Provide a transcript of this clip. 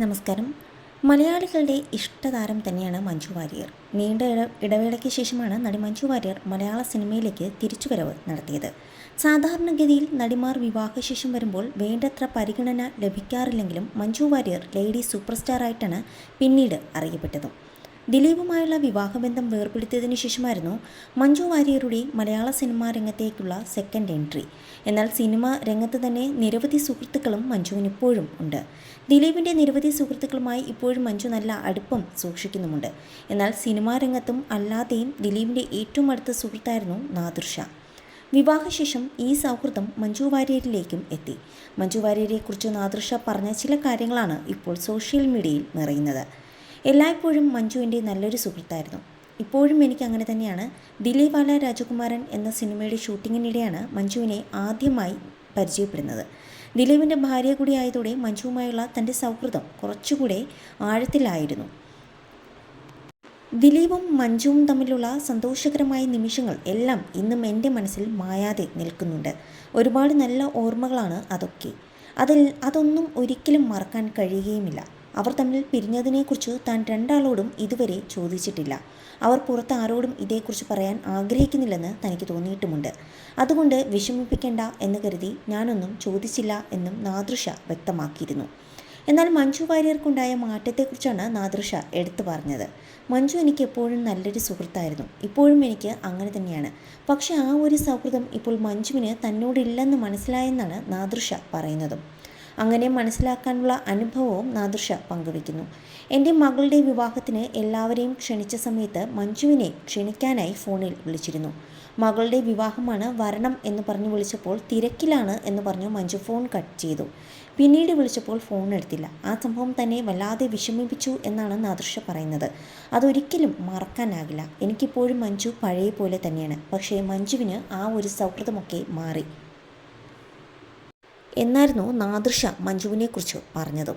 നമസ്കാരം. മലയാളികളുടെ ഇഷ്ടതാരം തന്നെയാണ് മഞ്ജു വാര്യർ. നീണ്ട ഇട ഇടവേളയ്ക്ക് ശേഷമാണ് നടി മഞ്ജു വാര്യർ മലയാള സിനിമയിലേക്ക് തിരിച്ചുവരവ് നടത്തിയത്. സാധാരണഗതിയിൽ നടിമാർ വിവാഹശേഷം വരുമ്പോൾ വേണ്ടത്ര പരിഗണന ലഭിക്കാറില്ലെങ്കിലും മഞ്ജു വാര്യർ ലേഡി സൂപ്പർ സ്റ്റാറായിട്ടാണ് പിന്നീട് അറിയപ്പെട്ടതും. ദിലീപുമായുള്ള വിവാഹബന്ധം വേർപെടുത്തിയതിനു ശേഷമായിരുന്നു മഞ്ജു വാര്യരുടെ മലയാള സിനിമാ രംഗത്തേക്കുള്ള സെക്കൻഡ് എൻട്രി എന്നാൽ സിനിമ രംഗത്ത് തന്നെ നിരവധി സുഹൃത്തുക്കളും മഞ്ജുവിന് ഇപ്പോഴും ഉണ്ട്. ദിലീപിന്റെ നിരവധി സുഹൃത്തുക്കളുമായി ഇപ്പോഴും മഞ്ജു നല്ല അടുപ്പം സൂക്ഷിക്കുന്നുമുണ്ട്. എന്നാൽ സിനിമാ രംഗത്തും അല്ലാതെയും ദിലീപിന്റെ ഏറ്റവും അടുത്ത സുഹൃത്തായിരുന്നു നാദൃഷ. വിവാഹശേഷം ഈ സൗഹൃദം മഞ്ജു വാര്യരിലേക്കും എത്തി. മഞ്ജു വാര്യരെക്കുറിച്ച് നാദൃഷ പറഞ്ഞ ചില കാര്യങ്ങളാണ് ഇപ്പോൾ സോഷ്യൽ മീഡിയയിൽ നിറയുന്നത്. എല്ലായ്പ്പോഴും മഞ്ജുവിന്റെ നല്ലൊരു സുഹൃത്തായിരുന്നു. ഇപ്പോഴും എനിക്ക് അങ്ങനെ തന്നെയാണ്. ദിലീപാല രാജകുമാരൻ എന്ന സിനിമയുടെ ഷൂട്ടിങ്ങിനിടെയാണ് മഞ്ജുവിനെ ആദ്യമായി പരിചയപ്പെടുന്നത്. ദിലീപിന്റെ ഭാര്യ കൂടി ആയതോടെ മഞ്ജുവുമായുള്ള തന്റെ സൗഹൃദം കുറച്ചുകൂടെ ആഴത്തിലായിരുന്നു. ദിലീപും മഞ്ജുവും തമ്മിലുള്ള സന്തോഷകരമായ നിമിഷങ്ങൾ എല്ലാം ഇന്നും എന്റെ മനസ്സിൽ മായാതെ നിൽക്കുന്നുണ്ട്. ഒരുപാട് നല്ല ഓർമ്മകളാണ് അതൊക്കെ. അതിൽ അതൊന്നും ഒരിക്കലും മറക്കാൻ കഴിയുകയുമില്ല. അവർ തമ്മിൽ പിരിഞ്ഞതിനെക്കുറിച്ച് താൻ രണ്ടാളോടും ഇതുവരെ ചോദിച്ചിട്ടില്ല. അവർ പുറത്ത് ആരോടും ഇതേക്കുറിച്ച് പറയാൻ ആഗ്രഹിക്കുന്നില്ലെന്ന് തനിക്ക് തോന്നിയിട്ടുമുണ്ട്. അതുകൊണ്ട് വിഷമിപ്പിക്കേണ്ട എന്ന് കരുതി ഞാനൊന്നും ചോദിച്ചില്ല എന്നും നാദൃഷ വ്യക്തമാക്കിയിരുന്നു. എന്നാൽ മഞ്ജു വാര്യർക്കുണ്ടായ മാറ്റത്തെക്കുറിച്ചാണ് നാദൃഷ എടുത്തു പറഞ്ഞത്. മഞ്ജു എനിക്ക് എപ്പോഴും നല്ലൊരു സുഹൃത്തായിരുന്നു. ഇപ്പോഴും എനിക്ക് അങ്ങനെ തന്നെയാണ്. പക്ഷേ ആ ഒരു സൗഹൃദം ഇപ്പോൾ മഞ്ജുവിന് തന്നോടില്ലെന്ന് മനസ്സിലായെന്നാണ് നാദൃഷ പറയുന്നതും. അങ്ങനെ മനസ്സിലാക്കാനുള്ള അനുഭവവും നാദൃഷ പങ്കുവയ്ക്കുന്നു. എന്റെ മകളുടെ വിവാഹത്തിന് എല്ലാവരെയും ക്ഷണിച്ച സമയത്ത് മഞ്ജുവിനെ ക്ഷണിക്കാനായി ഫോണിൽ വിളിച്ചിരുന്നു. മകളുടെ വിവാഹമാണ് വരണം എന്ന് പറഞ്ഞു വിളിച്ചപ്പോൾ തിരക്കിലാണ് എന്ന് പറഞ്ഞു മഞ്ജു ഫോൺ കട്ട് ചെയ്തു. പിന്നീട് വിളിച്ചപ്പോൾ ഫോൺ എടുത്തില്ല. ആ സംഭവം തന്നെ വല്ലാതെ വിഷമിപ്പിച്ചു എന്നാണ് നാദൃഷ പറയുന്നത്. അതൊരിക്കലും മറക്കാനാകില്ല. എനിക്കിപ്പോഴും മഞ്ജു പഴയ പോലെ തന്നെയാണ്. പക്ഷേ മഞ്ജുവിന് ആ ഒരു സൗഹൃദമൊക്കെ മാറി. എന്നായിരുന്നു നാദൃഷ മഞ്ജുവിനെക്കുറിച്ച് പറഞ്ഞതും.